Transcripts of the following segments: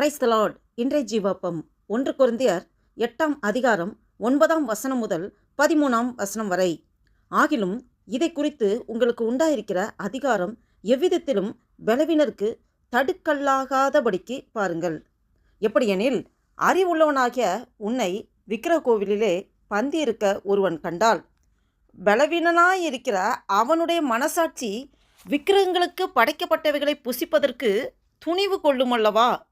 Price Lord இன்றைய ஜீவப்பம் ஒன்று குருந்தியர் எட்டாம் அதிகாரம் ஒன்பதாம் வசனம் முதல் பதிமூணாம் வசனம் வரை. ஆகிலும் இதை குறித்து உங்களுக்கு உண்டாயிருக்கிற அதிகாரம் எவ்விதத்திலும் பலவினருக்கு தடுக்கல்லாகாதபடிக்கு பாருங்கள். எப்படியெனில் அறிவுள்ளவனாகிய உன்னை விக்கிர கோவிலிலே பந்தி இருக்க ஒருவன் கண்டால் பலவீனனாயிருக்கிற அவனுடைய மனசாட்சி விக்கிரகங்களுக்கு படைக்கப்பட்டவைகளை புசிப்பதற்கு துணிவு கொள்ளுமல்லவா?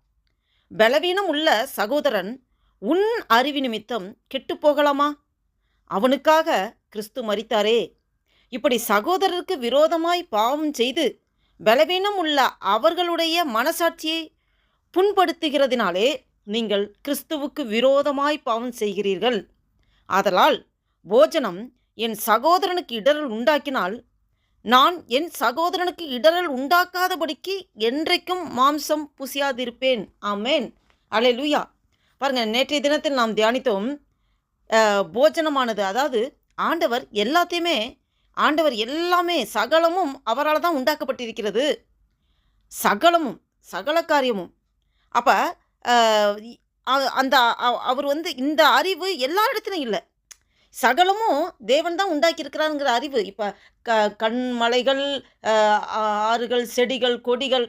பலவீனம் உள்ள சகோதரன் உன் அறிவு நிமித்தம் கெட்டுப்போகலாமா அவனுக்காக கிறிஸ்து மரித்தாரே. இப்படி சகோதரருக்கு விரோதமாய் பாவம் செய்து பலவீனம் உள்ள அவர்களுடைய மனசாட்சியை புண்படுத்துகிறதினாலே நீங்கள் கிறிஸ்துவுக்கு விரோதமாய் பாவம் செய்கிறீர்கள். ஆதலால் போஜனம் என் சகோதரனுக்கு இடரல் உண்டாக்கினால் நான் என் சகோதரனுக்கு இடரல் உண்டாக்காதபடிக்கு என்றைக்கும் மாம்சம் புசியாதிருப்பேன். ஆமேன். அலே லூயா பாருங்கள் நேற்றைய தினத்தில் நாம் தியானித்தோம். போஜனமானது. அதாவது ஆண்டவர் எல்லாத்தையுமே ஆண்டவர் எல்லாமே சகலமும் அவரால் தான் உண்டாக்கப்பட்டிருக்கிறது. சகலமும் சகல காரியமும். அப்போ அந்த அவர் வந்து இந்த அறிவு எல்லா இடத்துலையும் இல்லை. சகலமும் தேவன் தான் உண்டாக்கியிருக்கிறாருங்கிற அறிவு. இப்போ க கண்மலைகள் ஆறுகள் செடிகள் கொடிகள்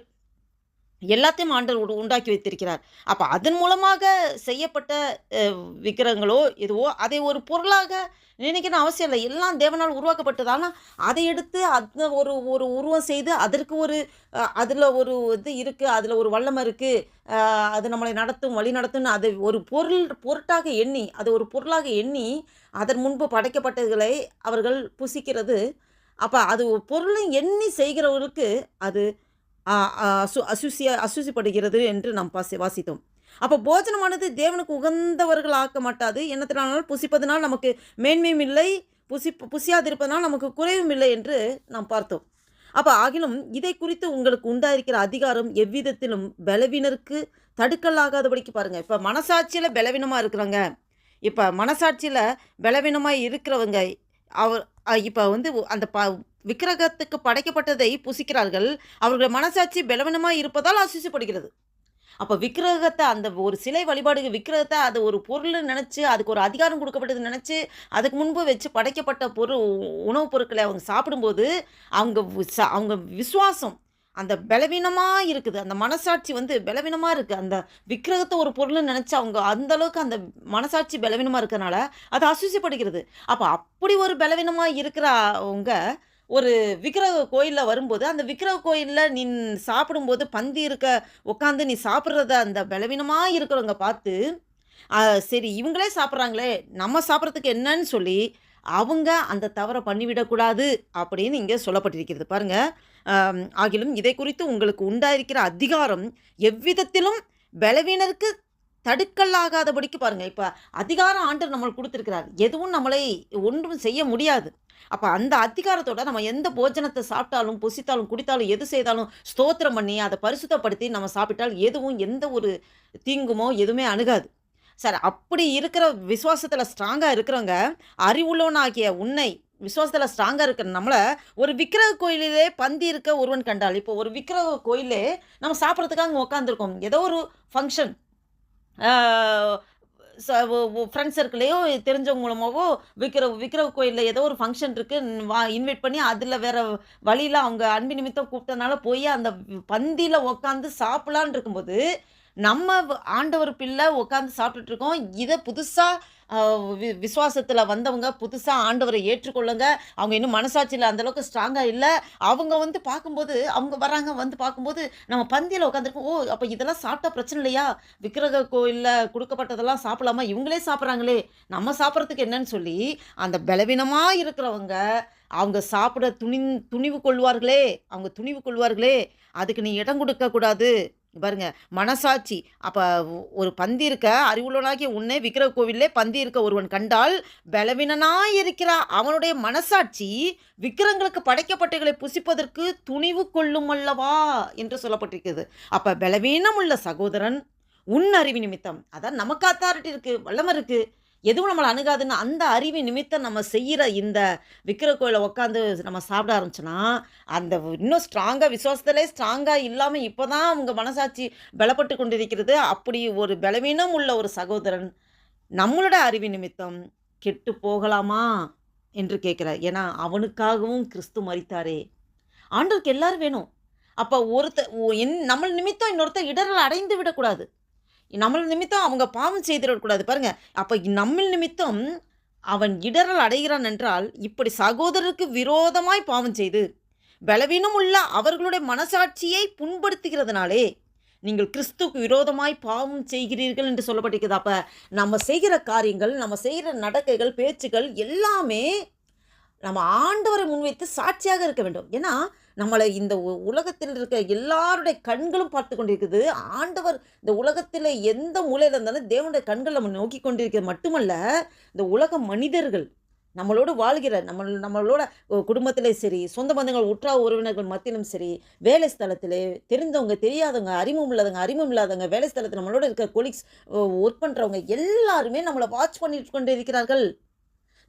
எல்லாத்தையும் ஆண்டவர் உண்டாக்கி வைத்திருக்கிறார். அப்போ அதன் மூலமாக செய்யப்பட்ட விக்கிரகங்களோ எதுவோ அதை ஒரு பொருளாக நினைக்கணும் அவசியம் இல்லை. எல்லாம் தேவனால் உருவாக்கப்பட்டது. ஆனால் அதை எடுத்து அந்த ஒரு ஒரு உருவம் செய்து அதற்கு ஒரு அதில் ஒரு இது இருக்குது அதில் ஒரு வல்லமை இருக்குது அது நம்மளை நடத்தும் வழி நடத்தும்னு அதை ஒரு பொருள் பொருட்டாக எண்ணி அதை ஒரு பொருளாக எண்ணி அதன் முன்பு படைக்கப்பட்டதுகளை அவர்கள் புசிக்கிறது. அப்போ அது பொருளை எண்ணி செய்கிறவர்களுக்கு அது அசு அசுசிய அசுசிப்படுகிறது என்று நாம் பாசி வாசித்தோம். அப்போ போஜனமானது தேவனுக்கு உகந்தவர்கள் ஆக்க மாட்டாது. என்னத்தினாலும் புசிப்பதனால் நமக்கு மேன்மையும் இல்லை. புசி புசியாதிருப்பதனால் நமக்கு குறைவும் இல்லை என்று நாம் பார்த்தோம். அப்போ ஆகிலும் இதை குறித்து உங்களுக்கு உண்டாயிருக்கிற அதிகாரம் எவ்விதத்திலும் பலவீனருக்கு தடுக்கலாகாதபடிக்கு பாருங்கள் இப்போ மனசாட்சியில் பலவீனமாக இருக்கிறவங்க இப்போ மனசாட்சியில் பலவீனமாக இருக்கிறவங்க அவர் இப்போ வந்து அந்த ப விக்கிரகத்துக்கு படைக்கப்பட்டதை புசிக்கிறார்கள். அவர்கள் மனசாட்சி பலவீனமாக இருப்பதால் அசுசிப்படுகிறது அப்போ விக்கிரகத்தை அந்த ஒரு சிலை வழிபாடு விக்கிரகத்தை அது ஒரு பொருள் நினச்சி அதுக்கு ஒரு அதிகாரம் கொடுக்கப்பட்டது நினச்சி அதுக்கு முன்பு வச்சு படைக்கப்பட்ட பொருள் உணவுப் பொருட்களை அவங்க சாப்பிடும்போது அவங்க அவங்க விசுவாசம் அந்த பலவீனமாக இருக்குது. அந்த மனசாட்சி வந்து பலவீனமாக இருக்குது அந்த விக்கிரகத்தை ஒரு பொருள்னு நினச்சி அவங்க அந்த அளவுக்கு அந்த மனசாட்சி பலவீனமாக இருக்கிறனால அது அசூசிப்படுகிறது அப்போ அப்படி ஒரு பலவீனமாக இருக்கிறவங்க ஒரு விக்கிரக கோயிலில் வரும்போது அந்த விக்கிரக கோயிலில் நீ சாப்பிடும்போது பந்தி இருக்க உட்காந்து நீ சாப்பிட்றத அந்த பலவீனமாக இருக்கிறவங்க பார்த்து சரி இவங்களே சாப்பிட்றாங்களே நம்ம சாப்பிட்றதுக்கு என்னன்னு சொல்லி அவங்க அந்த தவறை பண்ணிவிடக்கூடாது அப்படின்னு இங்கே சொல்லப்பட்டிருக்கிறது. பாருங்கள் ஆகிலும் இதை குறித்து உங்களுக்கு உண்டாயிருக்கிற அதிகாரம் எவ்விதத்திலும் பலவீனருக்கு தடுக்கல்லாகாதபடிக்கு பாருங்கள் இப்போ அதிகாரம் ஆண்டர் நம்மளுக்கு கொடுத்துருக்கிறார். எதுவும் நம்மளை ஒன்றும் செய்ய முடியாது. அப்போ அந்த அதிகாரத்தோட நம்ம எந்த போஜனத்தை சாப்பிட்டாலும் புசித்தாலும் குடித்தாலும் எது செய்தாலும் ஸ்தோத்திரம் பண்ணி அதை பரிசுத்தப்படுத்தி நம்ம சாப்பிட்டால் எதுவும் எந்த ஒரு தீங்குமோ எதுவுமே அணுகாது. சார் அப்படி இருக்கிற விசுவாசத்தில் ஸ்ட்ராங்காக இருக்கிறவங்க அறிவுள்ளவனாகிய உன்னை விசுவாசத்தில் ஸ்ட்ராங்காக இருக்கிற நம்மளை ஒரு விக்கிரக கோயிலிலே பந்தி இருக்க ஒருவன் கண்டால் இப்போ ஒரு விக்கிரக கோயிலே நம்ம சாப்பிட்றதுக்காக அங்கே உட்காந்துருக்கோம் ஏதோ ஒரு ஃபங்க்ஷன் ஃப்ரெண்ட்ஸ் சர்க்கிளையோ தெரிஞ்சவங்க மூலமாகவோ விக்கிர விக்கிரக கோயிலில் ஏதோ ஒரு ஃபங்க்ஷன் இருக்குது வா இன்வைட் பண்ணி அதில் வேறு வழியில் அவங்க அன்பு நிமித்தம் கூப்பிட்டனால போய் அந்த பந்தியில் உட்காந்து சாப்பிடலான்னு இருக்கும்போது நம்ம வ- ஆண்டவர் பிள்ளை உட்காந்து சாப்பிட்டுட்ருக்கோம் இதை புதுசாக விசுவாசத்தில் வந்தவங்க புதுசாக ஆண்டவரை ஏற்றுக்கொள்ளுங்க. அவங்க இன்னும் மனசாட்சியில் அந்தளவுக்கு ஸ்ட்ராங்காக இல்லை. அவங்க வந்து பார்க்கும்போது அவங்க வராங்க வந்து பார்க்கும்போது நம்ம பந்தியில் உட்காந்துருக்கோம் ஓ அப்போ இதெல்லாம் சாப்பிட்டா பிரச்சனை இல்லையா? விக்கிரக கோயிலில் கொடுக்கப்பட்டதெல்லாம் சாப்பிடலாமா? இவங்களே சாப்பிட்றாங்களே. நம்ம சாப்பிட்றதுக்கு என்னன்னு சொல்லி அந்த பலவீனமாக இருக்கிறவங்க அவங்க சாப்பிட துணி துணிவு கொள்வார்களே. அவங்க துணிவு கொள்வார்களே. அதுக்கு நீ இடம் கொடுக்கக்கூடாது பாருங்க மனசாட்சி. அப்போ ஒரு பந்தி இருக்க அறிவுள்ளவனாகிய உன்னை விக்கிர கோவிலே பந்தி இருக்க ஒருவன் கண்டால் பலவீனனாய் இருக்கிற. அவனுடைய மனசாட்சி விக்கிரங்களுக்கு படைக்கப்பட்டகளை புசிப்பதற்கு துணிவு கொள்ளும் அல்லவா என்று சொல்லப்பட்டிருக்கிறது. அப்போ பலவீனம் உள்ள சகோதரன் உன் அறிவு நிமித்தம். அதான் நமக்கு அத்தாரிட்டி இருக்குது வல்லமை இருக்குது எதுவும் நம்மளை அணுகாதுன்னு அந்த அறிவு நிமித்தம் நம்ம செய்கிற இந்த விக்கிர கோயிலை உட்காந்து நம்ம சாப்பிட ஆரம்பிச்சோன்னா அந்த இன்னும் ஸ்ட்ராங்காக விசுவாசத்திலே ஸ்ட்ராங்காக இல்லாமல் இப்போ தான் அவங்க மனசாட்சி பலப்பட்டு கொண்டிருக்கிறது. அப்படி ஒரு பலவீனம் உள்ள ஒரு சகோதரன் நம்மளோட அறிவு நிமித்தம் கெட்டு போகலாமா என்று கேட்குறார். ஏன்னா அவனுக்காகவும் கிறிஸ்து மறித்தாரே ஆண்டவருக்கு எல்லாரும் வேணும். அப்போ ஒருத்த என் நம்ம நிமித்தம் இன்னொருத்தர் இடரல் அடைந்து விடக்கூடாது. நம்ம நிமித்தம் அவங்க பாவம் செய்திடக்கூடாது பாருங்கள் அப்போ நம்ம நிமித்தம் அவன் இடரல் அடைகிறான் என்றால் இப்படி சகோதரருக்கு விரோதமாய் பாவம் செய்து பலவீனம் உள்ள அவர்களுடைய மனசாட்சியை புண்படுத்துகிறதுனாலே நீங்கள் கிறிஸ்துவுக்கு விரோதமாய் பாவம் செய்கிறீர்கள் என்று சொல்லப்பட்டிருக்குது. அப்போ நம்ம செய்கிற காரியங்கள் நம்ம செய்கிற நடக்கைகள் பேச்சுகள் எல்லாமே நம்ம ஆண்டவரை முன்வைத்து சாட்சியாக இருக்க வேண்டும். ஏன்னா நம்மளை இந்த உ- உலகத்தில் இருக்க எல்லாருடைய கண்களும் பார்த்து கொண்டிருக்குது. ஆண்டவர் இந்த உலகத்தில் எந்த மூலையில் இருந்தாலும் தேவனுடைய கண்கள் நம்ம நோக்கி கொண்டிருக்கிறது. மட்டுமல்ல இந்த உலக மனிதர்கள் நம்மளோடு வாழ்கிற நம்ம நம்மளோட குடும்பத்திலே சரி சொந்த பந்தங்கள் உற்றா உறவினர்கள் மத்தியிலும் சரி வேலை ஸ்தலத்திலே தெரிந்தவங்க தெரியாதவங்க அறிமுகம் இல்லாதவங்க அறிமுகம் இல்லாதவங்க வேலை ஸ்தலத்தில் நம்மளோட இருக்க கொலிக்ஸ் ஒர்க் பண்ணுறவங்க எல்லாருமே நம்மளை வாட்ச் பண்ணிட்டு கொண்டு இருக்கிறார்கள்.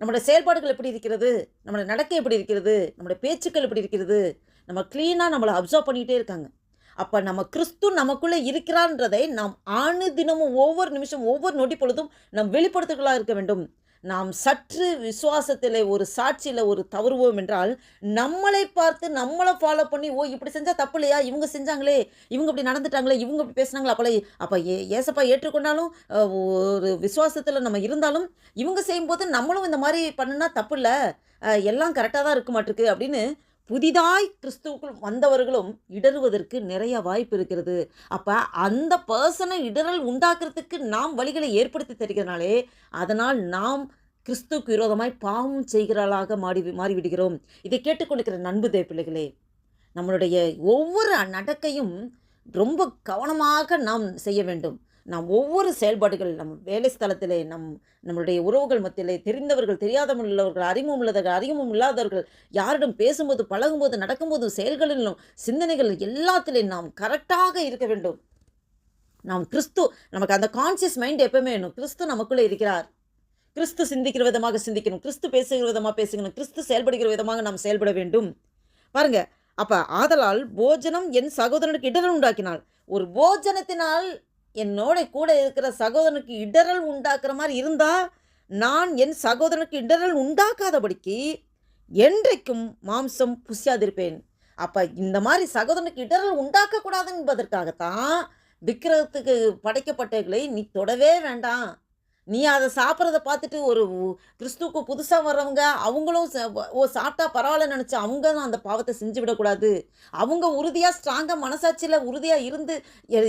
நம்மளோட செயல்பாடுகள் எப்படி இருக்கிறது? நம்மளோட நடக்கை எப்படி இருக்கிறது? நம்மளோட பேச்சுக்கள் எப்படி இருக்கிறது? நம்ம க்ளீனாக நம்மளை அப்சர்வ் பண்ணிகிட்டே இருக்காங்க. அப்போ நம்ம கிறிஸ்து நமக்குள்ளே இருக்கிறான்றதை நாம் ஆணு தினமும் ஒவ்வொரு நிமிஷம் ஒவ்வொரு நொடி பொழுதும் நாம் வெளிப்படுத்துகளாக இருக்க வேண்டும். நாம் சற்று விசுவாசத்தில் ஒரு சாட்சியில் ஒரு தவறுவோம் என்றால் நம்மளை பார்த்து நம்மளை ஃபாலோ பண்ணி ஓ இப்படி செஞ்சால் தப்பு இல்லையா இவங்க செஞ்சாங்களே? இவங்க இப்படி நடந்துட்டாங்களே? இவங்க இப்படி பேசுனாங்களா அப்போ அப்போ ஏ ஏசப்பா ஏற்றுக்கொண்டாலும் ஒரு விசுவாசத்தில் நம்ம இருந்தாலும் இவங்க செய்யும்போது நம்மளும் இந்த மாதிரி பண்ணுனா தப்பு இல்லை எல்லாம் கரெக்டாக தான் இருக்க மாட்டிருக்கு அப்படின்னு புதிதாய் கிறிஸ்துவுக்குள் வந்தவர்களும் இடறுவதற்கு நிறைய வாய்ப்பு இருக்கிறது. அப்போ அந்த பர்சனை இடரல் உண்டாக்குறதுக்கு நாம் வழிகளை ஏற்படுத்தி தருகிறனாலே அதனால் நாம் கிறிஸ்துவுக்கு விரோதமாய் பாவம் செய்கிறாளாக மாறி மாறிவிடுகிறோம். இதை கேட்டுக்கொண்டிருக்கிற நண்பு தேவ பிள்ளைகளே நம்மளுடைய ஒவ்வொரு நடக்கையும் ரொம்ப கவனமாக நாம் செய்ய வேண்டும். நாம் ஒவ்வொரு செயல்பாடுகள் நம் வேலை ஸ்தலத்திலே நம் நம்மளுடைய உறவுகள் மத்தியிலே தெரிந்தவர்கள் தெரியாதவர்கள் உள்ளவர்கள் அறிமுகம் உள்ளவர்கள் அறிமுகம் இல்லாதவர்கள் யாரிடம் பேசும்போது பழகும்போது நடக்கும்போது செயல்களிலும் சிந்தனைகள் எல்லாத்திலையும் நாம் கரெக்டாக இருக்க வேண்டும். நாம் கிறிஸ்து நமக்கு அந்த கான்சியஸ் மைண்ட் எப்பவுமே வேணும். கிறிஸ்து நமக்குள்ளே இருக்கிறார். கிறிஸ்து சிந்திக்கிற விதமாக சிந்திக்கணும். கிறிஸ்து பேசுகிற விதமாக பேசுகணும் கிறிஸ்து செயல்படுகிற விதமாக நாம் செயல்பட வேண்டும். பாருங்க அப்போ ஆதலால் போஜனம் என் சகோதரனுக்கு இடரல் உண்டாக்கினாள் ஒரு போஜனத்தினால் என்னோட கூட இருக்கிற சகோதரனுக்கு இடரல் உண்டாக்குற மாதிரி இருந்தா நான் என் சகோதரனுக்கு இடரல் உண்டாக்காதபடிக்கு என்றைக்கும் மாம்சம் புசியாதிருப்பேன். அப்போ இந்த மாதிரி சகோதரனுக்கு இடரல் உண்டாக்கக்கூடாது என்பதற்காகத்தான் விக்கிரகத்துக்கு படைக்கப்பட்டவைகளை நீ தொடவே வேண்டாம். நீ அதை சாப்பிட்றத பார்த்துட்டு ஒரு கிறிஸ்துவுக்கு புதுசாக வர்றவங்க அவங்களும் ச- ஓ சாப்பிட்டா பரவாயில்ல நினச்சி அவங்க தான் அந்த பாவத்தை செஞ்சு விடக்கூடாது. அவங்க உறுதியாக ஸ்ட்ராங்காக மனசாட்சியில் உறுதியாக இருந்து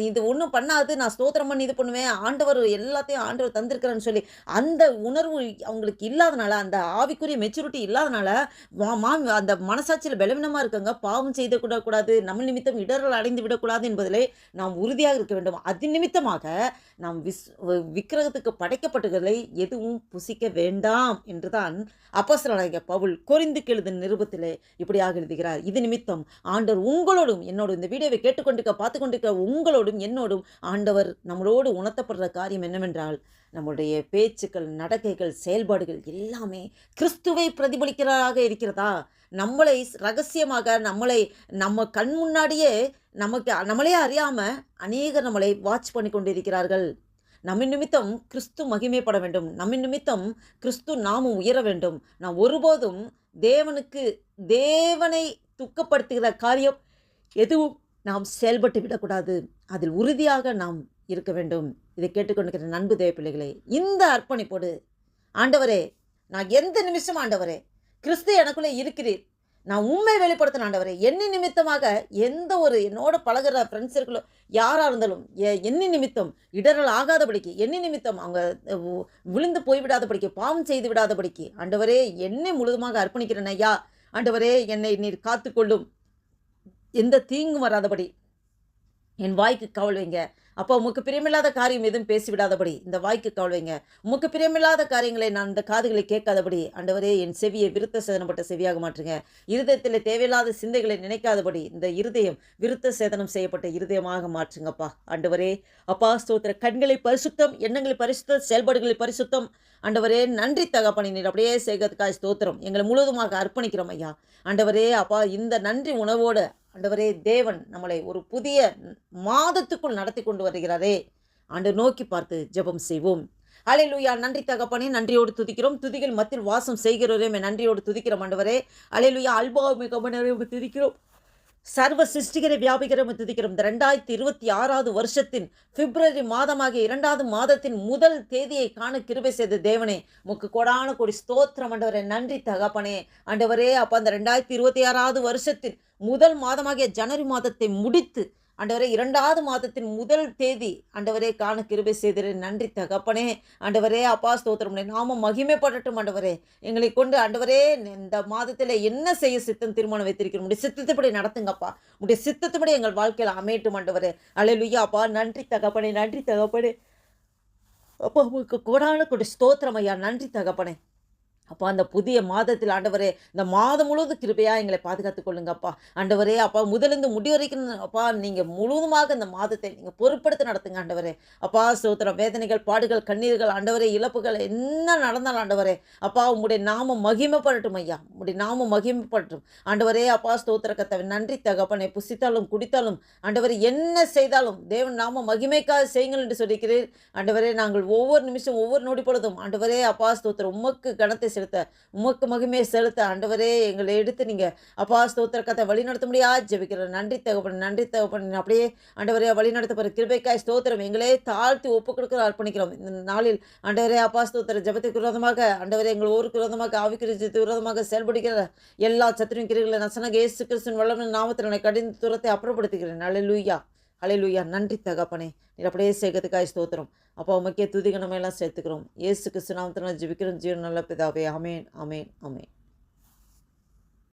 இது ஒன்றும் பண்ணாது நான் ஸ்தோத்திரம் பண்ணி இது பண்ணுவேன் ஆண்டவர் எல்லாத்தையும் ஆண்டவர் தந்திருக்கிறேன்னு சொல்லி அந்த உணர்வு அவங்களுக்கு இல்லாதனால அந்த ஆவிக்குரிய மெச்சூரிட்டி இல்லாதனால மா அந்த மனசாட்சியில் பலவீனமாக இருக்கங்க பாவம் செய்து கூடாது நம்ம நிமித்தம் இடர்கள் அடைந்து விடக்கூடாது என்பதிலே நாம் உறுதியாக இருக்க வேண்டும். அது நிமித்தமாக நாம் விஸ் விக்கிரகத்துக்கு படை படைக்கப்பட்டவர்களை எதுவும் புசிக்க வேண்டாம் என்றுதான் அப்பசரநாயக பவுல் கொரிந்து எழுதின நிருபத்திலே இப்படியாக எழுதுகிறார் இது நிமித்தம் ஆண்டவர் உங்களோடும் என்னோடும் இந்த வீடியோவை கேட்டுக்கொண்டிருக்க பார்த்து கொண்டிருக்க உங்களோடும் என்னோடும் ஆண்டவர் நம்மளோடு உணர்த்தப்படுற காரியம் என்னவென்றால் நம்முடைய பேச்சுக்கள் நடக்கைகள் செயல்பாடுகள் எல்லாமே கிறிஸ்துவை பிரதிபலிக்கிறதாக இருக்கிறதா? நம்மளை ரகசியமாக நம்மளை நம்ம கண் முன்னாடியே நமக்கு நம்மளே அறியாமல் அநேகர் நம்மளை வாட்ச் பண்ணி கொண்டிருக்கிறார்கள் நம்ம நிமித்தம் கிறிஸ்து மகிமைப்பட வேண்டும். நம்ம நிமித்தம் கிறிஸ்து நாமும் உயர வேண்டும். நாம் ஒருபோதும் தேவனுக்கு தேவனை துக்கப்படுத்துகிற காரியம் எதுவும் நாம் செயல்பட்டு விடக்கூடாது. அதில் உறுதியாக நாம் இருக்க வேண்டும். இதை கேட்டுக்கொண்டிருக்கிற நண்பு தேவ பிள்ளைகளே இந்த அர்ப்பணிப்போடு ஆண்டவரே நான் எந்த நிமிஷம் ஆண்டவரே கிறிஸ்து எனக்குள்ளே இருக்கிறீர். நான் உண்மை வெளிப்படுத்தின ஆண்டவரே. என்னி நிமித்தமாக எந்த ஒரு என்னோட பழகுற ஃப்ரெண்ட்ஸ் இருக்கலோ யாராக இருந்தாலும் எ- நிமித்தம் இடரல் ஆகாதபடிக்கு எண்ணி நிமித்தம் அவங்க உ- விழுந்து போய்விடாதபடிக்கு பாவம் செய்து விடாதபடிக்கு ஆண்டவரே என்னை முழுதுமாக அர்ப்பணிக்கிறேன் ஐயா. ஆண்டவரே என்னை நீர் காத்துக்கொள்ளும். எந்த தீங்கும் வராதபடி என் வாய்க்கு கவலைங்க அப்போ உமக்கு பிரியமில்லாத காரியம் எதுவும் பேசிவிடாதபடி இந்த வாய்க்கு கால்வைங்க. உமக்கு பிரியமில்லாத காரியங்களை நான் இந்த காதுகளை கேட்காதபடி ஆண்டவரே என் செவியை விருத்த சேதனப்பட்ட செவியாக மாற்றுங்க. இருதயத்தில் தேவையில்லாத சிந்தைகளை நினைக்காதபடி இந்த இருதயம் விருத்த சேதனம் செய்யப்பட்ட இருதயமாக மாற்றுங்கப்பா. ஆண்டவரே அப்பா ஸ்தோத்திர. கண்களை பரிசுத்தம் எண்ணங்களை பரிசுத்தம் செயல்பாடுகளை பரிசுத்தம். ஆண்டவரே நன்றி தகப்பனை நீர் அப்படியே செய்கிறதுக்காக ஸ்தோத்திரம். எங்களை முழுவதுமாக அர்ப்பணிக்கிறோம் ஐயா. ஆண்டவரே அப்பா இந்த நன்றி உணவோடு ஆண்டவரே தேவன் நம்மளை ஒரு புதிய மாதத்துக்குள் நடத்தி கொண்டு வருகிறாரே. ஆண்டு நோக்கி பார்த்து ஜெபம் செய்வோம். அலை லூயா நன்றி தகப்பனே நன்றியோடு துதிக்கிறோம். துதிகள் மத்தியில் வாசம் செய்கிறோரே நன்றியோடு துதிக்கிறோம் ஆண்டவரே. அலையலூயா அல்பா மிகமனரே துதிக்கிறோம். சர்வ சிருஷ்டிகரை வியாபிகரம் துதிக்கிறோம். இந்த ரெண்டாயிரத்தி இருபத்தி ஆறாவது வருஷத்தின் பிப்ரவரி மாதமாகிய இரண்டாவது மாதத்தின் முதல் தேதியை காண கிருபை செய்த தேவனே முக்கு கொடான கொடி ஸ்தோத்திரம். ஆண்டவரே நன்றி தகப்பனே. ஆண்டவரே அப்போ அந்த ரெண்டாயிரத்தி இருபத்தி ஆறாவது வருஷத்தின் முதல் மாதமாகிய ஜனவரி மாதத்தை முடித்து ஆண்டவரே இரண்டாவது மாதத்தின் முதல் தேதி ஆண்டவரே காண கிருபை செய்திரு. நன்றி தகப்பனே. ஆண்டவரே அப்பா ஸ்தோத்திரம். நாம மகிமைப்படட்டும் ஆண்டவரே. எங்களை கொண்டு ஆண்டவரே இந்த மாதத்தில் என்ன செய்ய சித்தம் தீர்மானம் வைத்திருக்கிறோம் உடைய சித்தத்தைப்படி நடத்துங்கப்பா. உடைய சித்தத்தைப்படி எங்கள் வாழ்க்கையில் அமையட்டும் ஆண்டவரே. அலையிலுயா அப்பா. நன்றி தகப்பனே நன்றி தகப்பனே. அப்பா உங்களுக்கு கோடான கொடி ஸ்தோத்திரம் ஐயா. நன்றி தகப்பனே. அப்பா அந்த புதிய மாதத்தில் ஆண்டவரே இந்த மாதம் முழுவதும் கிருபையாக எங்களை பாதுகாத்து கொள்ளுங்கப்பா. ஆண்டவரே அப்பா முதலிருந்து முடி வரைக்கும் அப்பா நீங்கள் முழுவதுமாக இந்த மாதத்தை நீங்கள் பொருட்படுத்தி நடத்துங்க ஆண்டவரே. அப்பா சோத்திரம் வேதனைகள் பாடுகள் கண்ணீர்கள் ஆண்டவரே இழப்புகள் என்ன நடந்தாலும் ஆண்டவரே அப்பா உங்களுடைய நாமம் மகிமைப்படட்டும் ஐயா. உங்களுடைய நாமம் மகிமைப்படட்டும். ஆண்டவரே அப்பா ஸ்தோத்திர கத்தவை நன்றி தகப்பனை. புசித்தாலும் குடித்தாலும் ஆண்டவரே என்ன செய்தாலும் தேவன் நாம மகிமைக்காக செய்யுங்கள் என்று சொல்லிக்கிறேன் ஆண்டவரே நாங்கள் ஒவ்வொரு நிமிஷம் ஒவ்வொரு நொடி பொழுதும் ஆண்டவரே அப்பா ஸ்தோத்திரம் உமக்கு கணத்தை செலுத்த உமக்கு மகிமையை செலுத்த ஆண்டவரே எங்களை எடுத்து நீங்கள் அப்பா ஸ்தோத்திர கதை வழி நடத்த முடியா ஜெபிக்கிறேன் நன்றி தகப்பன் நன்றி தகப்பன். அப்படியே ஆண்டவரே வழி நடத்த போகிற கிருபைக்காய் ஸ்தோத்திரம். எங்களே தாழ்த்தி ஒப்பு கொடுக்குற அர்ப்பணிக்கிறோம். இந்த நாளில் ஆண்டவரே அப்பா ஸ்தோத்திர ஜபத்துக்கு விரோதமாக ஆண்டவரே எங்கள் ஊருக்கு விரோதமாக ஆவிக்கிரிஜத்துக்கு விரோதமாக செயல்படுகிற எல்லா சத்திரியும் கிரிகளை நசனக ஏசு கிறிஸ்தன் வல்லவன் நாமத்தில் கடிந்து தூரத்தை அப்புறப்படுத்துகிறேன். நல்ல லூயா ஹலையிலுயா நன்றி தகப்பனே. நீர் அப்படியே சேர்க்கறதுக்காய் ஸ்தோத்திரம். அப்போ முக்கிய துதிகணமையெல்லாம் சேர்த்துக்கிறோம் ஏசு கிறிஸ்து ஜிபிக்கிறோம். ஜீவன் நல்ல பிதாவே. அமேன் அமேன் அமேன்